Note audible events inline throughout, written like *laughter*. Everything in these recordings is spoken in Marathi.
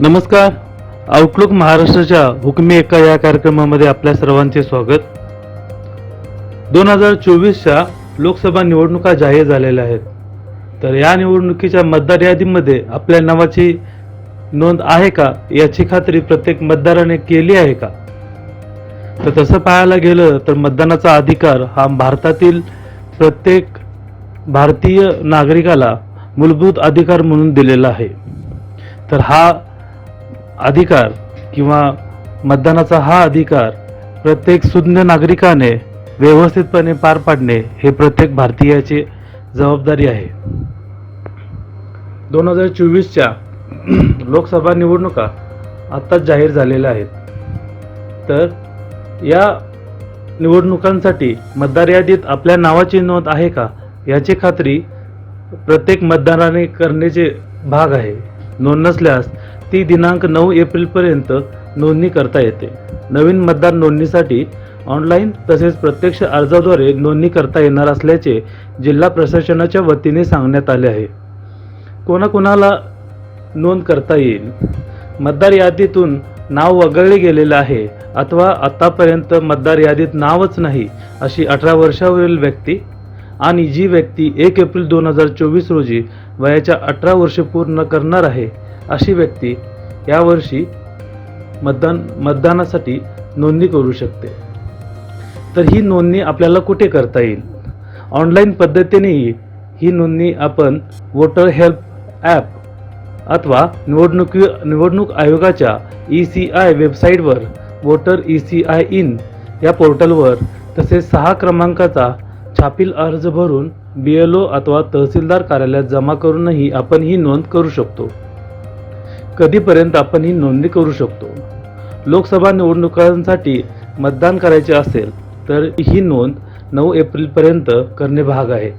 नमस्कार. आउटलुक महाराष्ट्राच्या हुकमी एका या कार्यक्रमामध्ये आपल्या सर्वांचे स्वागत. दोन हजार चोवीसच्या लोकसभा निवडणुका जाहीर झालेल्या आहेत. तर या निवडणुकीच्या मतदार यादीमध्ये आपल्या नावाची नोंद आहे का? याची खात्री प्रत्येक मतदाराने केली आहे का? तर तसं पाहायला गेलं तर मतदानाचा अधिकार हा भारतातील प्रत्येक भारतीय नागरिकाला मूलभूत अधिकार म्हणून दिलेला आहे. तर हा अधिकार किंवा मतदानाचा हा अधिकार प्रत्येक सुज्ञ नागरिकाने व्यवस्थितपणे पार पाडणे हे प्रत्येक भारतीयाची जबाबदारी आहे. दोन हजार चोवीसच्या *clears throat* लोकसभा निवडणुका आत्ताच जाहीर झालेल्या आहेत. तर या निवडणुकांसाठी मतदार यादीत आपल्या नावाची नोंद आहे का? याची खात्री प्रत्येक मतदाराने करण्याचे भाग आहे. नोंद नसल्यास ती दिनांक नऊ एप्रिलपर्यंत नोंदणी करता येते. नवीन मतदार नोंदणीसाठी ऑनलाईन तसेच प्रत्यक्ष अर्जाद्वारे नोंदणी करता येणार असल्याचे जिल्हा प्रशासनाच्या वतीने सांगण्यात आले आहे. कोणाकोणाला नोंद करता येईल? मतदार यादीतून नाव वगळले गेलेलं आहे अथवा आतापर्यंत मतदार यादीत नावच नाही अशी अठरा वर्षावरील व्यक्ती आणि जी व्यक्ती एक एप्रिल दोन हजार चोवीस रोजी वयाच्या अठरा वर्षे पूर्ण करणार आहे अशी व्यक्ती यावर्षी मतदान मतदानासाठी नोंदणी करू शकते. तर ही नोंदणी आपल्याला कुठे करता येईल? ऑनलाईन पद्धतीनेही ही नोंदणी आपण वोटर हेल्प ॲप अथवा निवडणुकी निवडणूक आयोगाच्या ई सी आय वेबसाईटवर voter E C I in या पोर्टलवर तसेच सहा क्रमांकाचा छापील अर्ज भरून बी एल ओ अथवा तहसीलदार कार्यालयात जमा करूनही आपण ही नोंद करू शकतो. कधीपर्यंत आपण ही नोंदणी करू शकतो? लोकसभा निवडणुकांसाठी मतदान करायचे असेल तर ही नोंद नऊ एप्रिलपर्यंत करणे भाग आहे.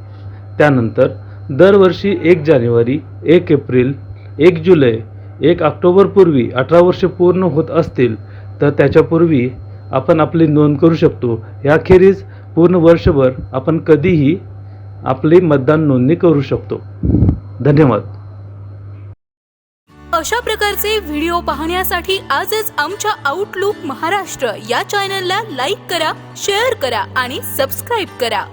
त्यानंतर दरवर्षी एक जानेवारी एक एप्रिल एक जुलै एक ऑक्टोबरपूर्वी अठरा वर्षे पूर्ण होत असतील तर त्याच्यापूर्वी आपण आपली नोंद करू शकतो. याखेरीज पूर्ण वर्षभर आपण कधीही आपली मतदान नोंदणी करू शकतो. धन्यवाद. अशा प्रकारचे व्हिडिओ पाहण्यासाठी आजच आमच्या आउटलुक महाराष्ट्र या चॅनलला लाईक करा शेअर करा आणि सबस्क्राईब करा.